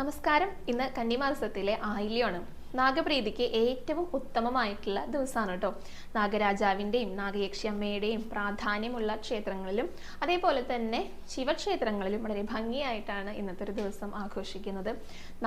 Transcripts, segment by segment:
നമസ്കാരം. ഇന്ന് കന്നിമാസത്തിലെ ആയില്യമാണ്. നാഗപ്രീതിക്ക് ഏറ്റവും ഉത്തമമായിട്ടുള്ള ദിവസമാണ് കേട്ടോ. നാഗരാജാവിന്റെയും നാഗയക്ഷി അമ്മയുടെയും പ്രാധാന്യമുള്ള ക്ഷേത്രങ്ങളിലും അതേപോലെ തന്നെ ശിവക്ഷേത്രങ്ങളിലും വളരെ ഭംഗിയായിട്ടാണ് ഇന്നത്തെ ഒരു ദിവസം ആഘോഷിക്കുന്നത്.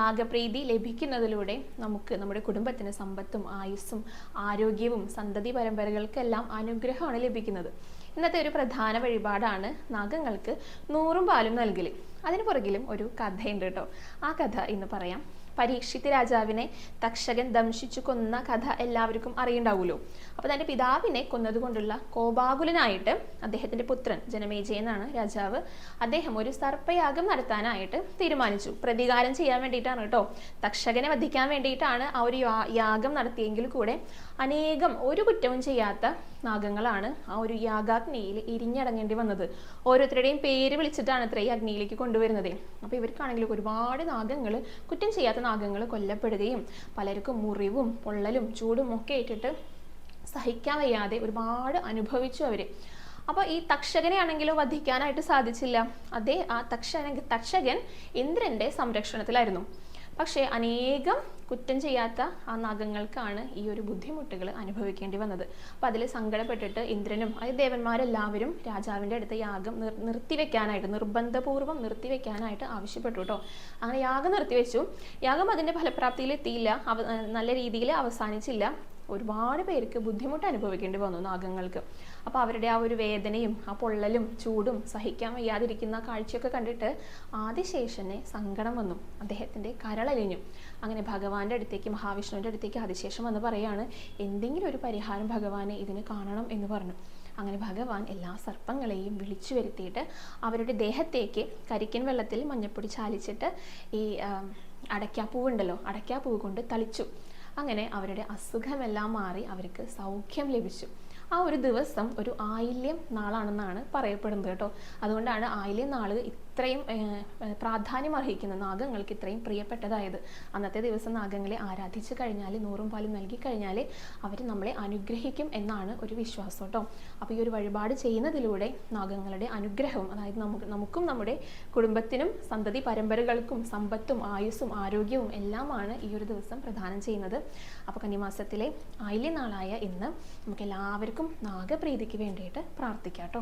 നാഗപ്രീതി ലഭിക്കുന്നതിലൂടെ നമുക്ക് നമ്മുടെ കുടുംബത്തിന് സമ്പത്തും ആയുസ്സും ആരോഗ്യവും സന്തതി പരമ്പരകൾക്കെല്ലാം അനുഗ്രഹമാണ് ലഭിക്കുന്നത്. ഇന്നത്തെ ഒരു പ്രധാന വഴിപാടാണ് നാഗങ്ങൾക്ക് നൂറും പാലും നൽകൽ അതിന് പുറകിലും ഒരു കഥയുണ്ട് കേട്ടോ. ആ കഥ ഇന്ന് പറയാം. പരീക്ഷിത് രാജാവിനെ തക്ഷകൻ ദംശിച്ചു കൊന്ന കഥ എല്ലാവർക്കും അറിയണ്ടാവുമല്ലോ. അപ്പോൾ തന്റെ പിതാവിനെ കൊന്നതുകൊണ്ടുള്ള കോപാകുലനായിട്ട് അദ്ദേഹത്തിന്റെ പുത്രൻ ജനമേജയെന്നാണ് രാജാവ് അദ്ദേഹം ഒരു സർപ്പയാഗം നടത്താനായിട്ട് തീരുമാനിച്ചു. പ്രതികാരം ചെയ്യാൻ വേണ്ടിയിട്ടാണ് കേട്ടോ. തക്ഷകനെ വധിക്കാൻ വേണ്ടിയിട്ടാണ് ആ ഒരു യാഗം നടത്തിയെങ്കിൽ കൂടെ അനേകം ഒരു കുറ്റവും ചെയ്യാത്ത നാഗങ്ങളാണ് ആ ഒരു യാഗാഗ്നിയിൽ ഇരിഞ്ഞടങ്ങേണ്ടി വന്നത്. ഓരോരുത്തരുടെയും പേര് വിളിച്ചിട്ടാണ് അത്രയും അഗ്നിയിലേക്ക് കൊണ്ടുവരുന്നത്. അപ്പോൾ ഇവർക്കാണെങ്കിലും ഒരുപാട് നാഗങ്ങൾ കുറ്റം ചെയ്യാത്ത നാഗങ്ങൾ കൊല്ലപ്പെടുകയും പലർക്കും മുറിവും പൊള്ളലും ചൂടും ഒക്കെ ഏറ്റിട്ട് സഹിക്കാൻ വയ്യാതെ ഒരുപാട് അനുഭവിച്ചു അവർ അപ്പോൾ ഈ തക്ഷകനെ ആണെങ്കിലോ വധിക്കാനായിട്ട് സാധിച്ചില്ല. അതേ ആ തക്ഷക തക്ഷകൻ ഇന്ദ്രന്റെ സംരക്ഷണത്തിലായിരുന്നു. പക്ഷേ അനേകം കുറ്റം ചെയ്യാത്ത ആ നാഗങ്ങൾക്കാണ് ഈ ഒരു ബുദ്ധിമുട്ടുകൾ അനുഭവിക്കേണ്ടി വന്നത്. അപ്പം അതിൽ സങ്കടപ്പെട്ടിട്ട് ഇന്ദ്രനും അതായത് ദേവന്മാരെല്ലാവരും രാജാവിന്റെ അടുത്ത് യാഗം നിർ നിർത്തിവെക്കാനായിട്ട് നിർബന്ധപൂർവം നിർത്തിവെക്കാനായിട്ട് ആവശ്യപ്പെട്ടു കേട്ടോ. അങ്ങനെ യാഗം നിർത്തിവെച്ചു. യാഗം അതിന്റെ ഫലപ്രാപ്തിയിൽ എത്തിയില്ല അവ നല്ല രീതിയിൽ അവസാനിച്ചില്ല. ഒരുപാട് പേർക്ക് ബുദ്ധിമുട്ട് അനുഭവിക്കേണ്ടി വന്നു നാഗങ്ങൾക്ക്. അപ്പോൾ അവരുടെ ആ ഒരു വേദനയും ആ പൊള്ളലും ചൂടും സഹിക്കാൻ വയ്യാതിരിക്കുന്ന കാഴ്ചയൊക്കെ കണ്ടിട്ട് ആദിശേഷനെ സങ്കടം വന്നു. അദ്ദേഹത്തിന്റെ കരളലിഞ്ഞു. അങ്ങനെ ഭഗവാന്റെ അടുത്തേക്ക് മഹാവിഷ്ണുവിന്റെ അടുത്തേക്ക് ആദിശേഷം വന്ന് പറയാണ് എന്തെങ്കിലും ഒരു പരിഹാരം ഭഗവാനെ ഇതിന് കാണണം എന്ന് പറഞ്ഞു. അങ്ങനെ ഭഗവാൻ എല്ലാ സർപ്പങ്ങളെയും വിളിച്ചു വരുത്തിയിട്ട് അവരുടെ ദേഹത്തേക്ക് കരിക്കൻ വെള്ളത്തിൽ മഞ്ഞപ്പൊടി ചാലിച്ചിട്ട് ഈ അടയ്ക്കാപ്പൂവുണ്ടല്ലോ അടയ്ക്കാപ്പൂവ് കൊണ്ട് തളിച്ചു. അങ്ങനെ അവരുടെ അസുഖമെല്ലാം മാറി അവർക്ക് സൗഖ്യം ലഭിച്ചു. ആ ഒരു ദിവസം ഒരു ആയില്യം നാളാണെന്നാണ് പറയപ്പെടുന്നത് കേട്ടോ. അതുകൊണ്ടാണ് ആയില്യം നാൾ ഇത്രയും പ്രാധാന്യം അർഹിക്കുന്ന നാഗങ്ങൾക്ക് ഇത്രയും പ്രിയപ്പെട്ടതായത്. അന്നത്തെ ദിവസം നാഗങ്ങളെ ആരാധിച്ചു കഴിഞ്ഞാൽ നൂറും പാലും നൽകി കഴിഞ്ഞാൽ അവർ നമ്മളെ അനുഗ്രഹിക്കും എന്നാണ് ഒരു വിശ്വാസം കേട്ടോ. അപ്പോൾ ഈ ഒരു വഴിപാട് ചെയ്യുന്നതിലൂടെ നാഗങ്ങളുടെ അനുഗ്രഹവും അതായത് നമുക്ക് നമുക്കും നമ്മുടെ കുടുംബത്തിനും സന്തതി പരമ്പരകൾക്കും സമ്പത്തും ആയുസ്സും ആരോഗ്യവും എല്ലാമാണ് ഈ ഒരു ദിവസം പ്രദാനം ചെയ്യുന്നത്. അപ്പോൾ കന്നിമാസത്തിലെ ആയില്യ നാളായ ഇന്ന് നമുക്ക് എല്ലാവർക്കും നാഗപ്രീതിക്ക് വേണ്ടിയിട്ട് പ്രാർത്ഥിക്കാം കേട്ടോ.